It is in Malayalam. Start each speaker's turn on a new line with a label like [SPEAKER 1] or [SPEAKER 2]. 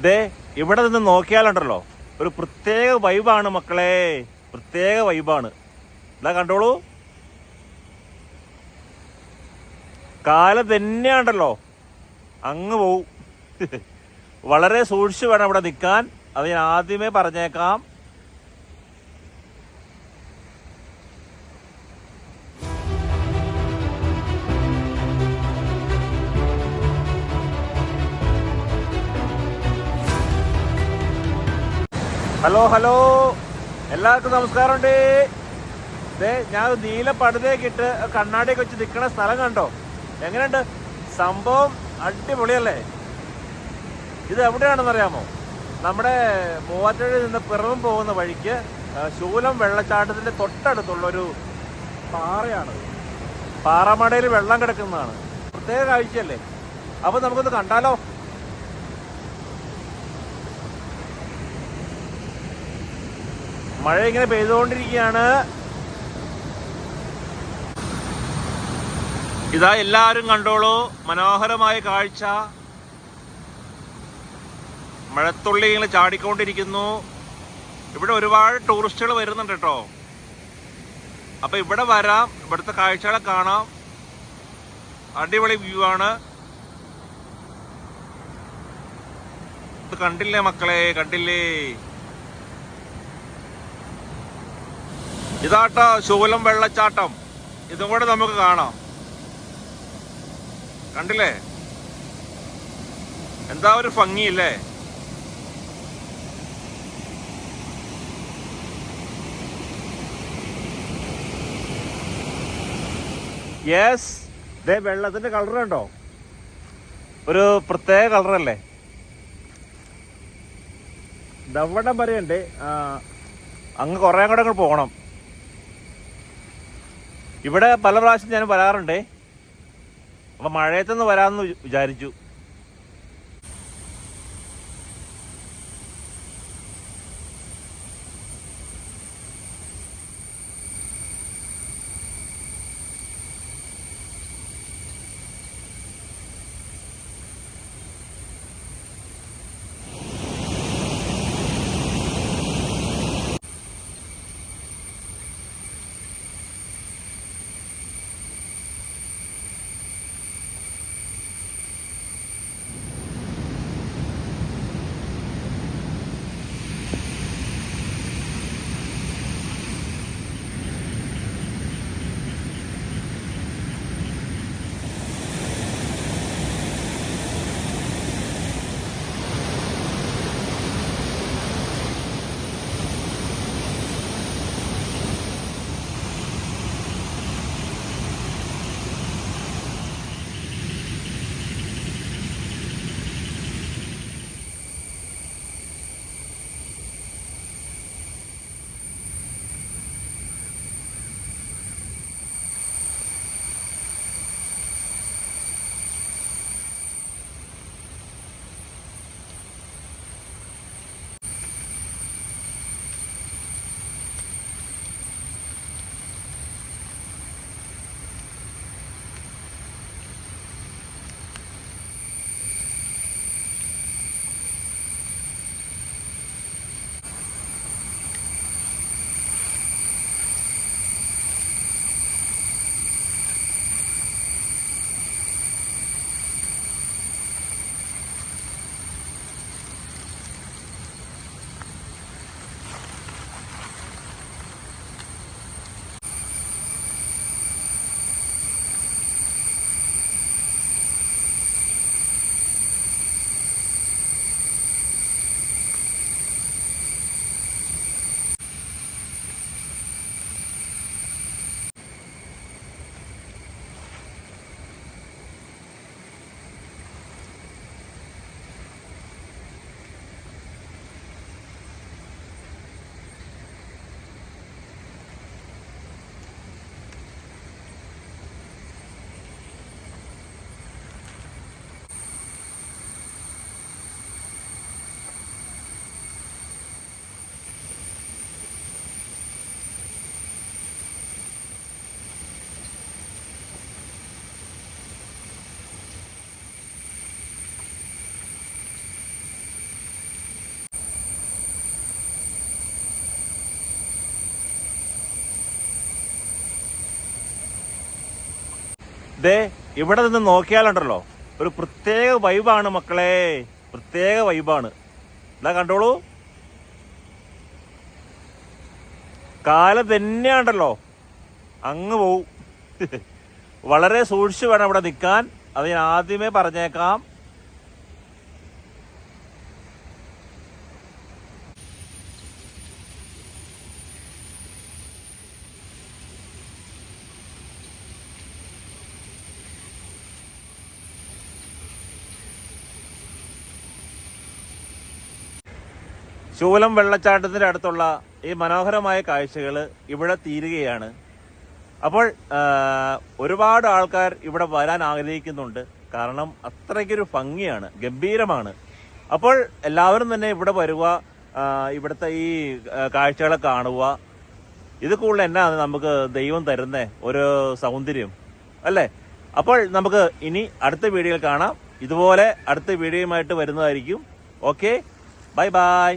[SPEAKER 1] ദേ ഇവിടെ നിന്ന് നോക്കിയാലുണ്ടല്ലോ. ഒരു പ്രത്യേക വൈബാണ് മക്കളെ. പ്രത്യേക വൈബാണ്. ഇതാ കണ്ടോളൂ. കാലം തന്നെയാണ്ടല്ലോ. അങ്ങ് പോവും. വളരെ സൂക്ഷിച്ചു വേണം ഇവിടെ നിൽക്കാൻ. അത് ഞാൻ ആദ്യമേ പറഞ്ഞേക്കാം. Hello hello. എല്ലാവർക്കും നമസ്കാരമുണ്ട്. ദേ ഞാൻ നീല പടുതയൊക്കെ ഇട്ട് കണ്ണാടിയൊക്കെ വെച്ച് നിൽക്കുന്ന സ്ഥലം കണ്ടോ? എങ്ങനെയുണ്ട്? സംഭവം അടിപൊളിയല്ലേ? ഇത് എവിടെയാണെന്ന് അറിയാമോ നമ്മുടെ മൂവാറ്റുപുഴയിൽ നിന്ന് പിറവം പോകുന്ന വഴിക്ക് ശൂലം വെള്ളച്ചാട്ടത്തിന്റെ തൊട്ടടുത്തുള്ള ഒരു പാറയാണ് പാറമടയിൽ വെള്ളം കിടക്കുന്നതാണ്. പ്രത്യേക കാഴ്ചയല്ലേ? അപ്പോൾ നമുക്കൊന്ന് കണ്ടാലോ? മഴ ഇങ്ങനെ പെയ്തുകൊണ്ടിരിക്കുകയാണ്. ഇതാ എല്ലാവരും കണ്ടോളൂ മനോഹരമായ കാഴ്ച. മഴത്തുള്ളി ഇങ്ങനെ ചാടിക്കൊണ്ടിരിക്കുന്നു. ഇവിടെ ഒരുപാട് ടൂറിസ്റ്റുകൾ വരുന്നുണ്ട് കേട്ടോ. അപ്പൊ ഇവിടെ വരാം ഇവിടുത്തെ കാഴ്ചകളെ കാണാം. അടിപൊളി വ്യൂ ആണ്. കണ്ടില്ലേ മക്കളെ? കണ്ടില്ലേ? ഇതാട്ടോ ശൂലം വെള്ളച്ചാട്ടം. ഇതും കൂടെ നമുക്ക് കാണാം. കണ്ടില്ലേ? എന്താ ഒരു ഭംഗിയില്ലേ? യെസ് ഇതേ വെള്ളത്തിന്റെ കളർ കണ്ടോ? ഒരു പ്രത്യേക കളറല്ലേ ദവടം വരെയുണ്ട്. അങ്ങ് കുറേ കൂടെ അങ്ങോട്ട് പോകണം. ഇവിടെ പല പ്രാവശ്യം ഞാൻ വരാറുണ്ടേ. അപ്പൊ മഴയത്തുനിന്ന് വരാമെന്ന് വിചാരിച്ചു. ദേ ഇവിടെ നിന്ന് നോക്കിയാലുണ്ടല്ലോ. ഒരു പ്രത്യേക വൈബാണ് മക്കളെ. പ്രത്യേക വൈബാണ്. ഇതാ കണ്ടോളൂ. കാലം തന്നെയാണ്ടല്ലോ. അങ്ങ് പോവും. വളരെ സൂക്ഷിച്ചു വേണം ഇവിടെ നിൽക്കാൻ. അത് ഞാൻ ആദ്യമേ പറഞ്ഞേക്കാം. ശൂലം വെള്ളച്ചാട്ടത്തിന്റെ അടുത്തുള്ള ഈ മനോഹരമായ കാഴ്ചകൾ ഇവിടെ തീരുകയാണ്. അപ്പോൾ ഒരുപാട് ആൾക്കാർ ഇവിടെ വരാൻ ആഗ്രഹിക്കുന്നുണ്ട്. കാരണം അത്രയ്ക്കൊരു ഭംഗിയാണ് ഗംഭീരമാണ്. അപ്പോൾ എല്ലാവരും തന്നെ ഇവിടെ വരിക ഇവിടുത്തെ ഈ കാഴ്ചകളെ കാണുക. ഇത് കൂടുതൽ എന്നാണ് നമുക്ക് ദൈവം തരുന്ന? ഒരു സൗന്ദര്യം അല്ലേ? അപ്പോൾ നമുക്ക് ഇനി അടുത്ത വീഡിയോയിൽ കാണാം. ഇതുപോലെ അടുത്ത വീഡിയോയുമായിട്ട് വരുന്നതായിരിക്കും. Okay bye bye.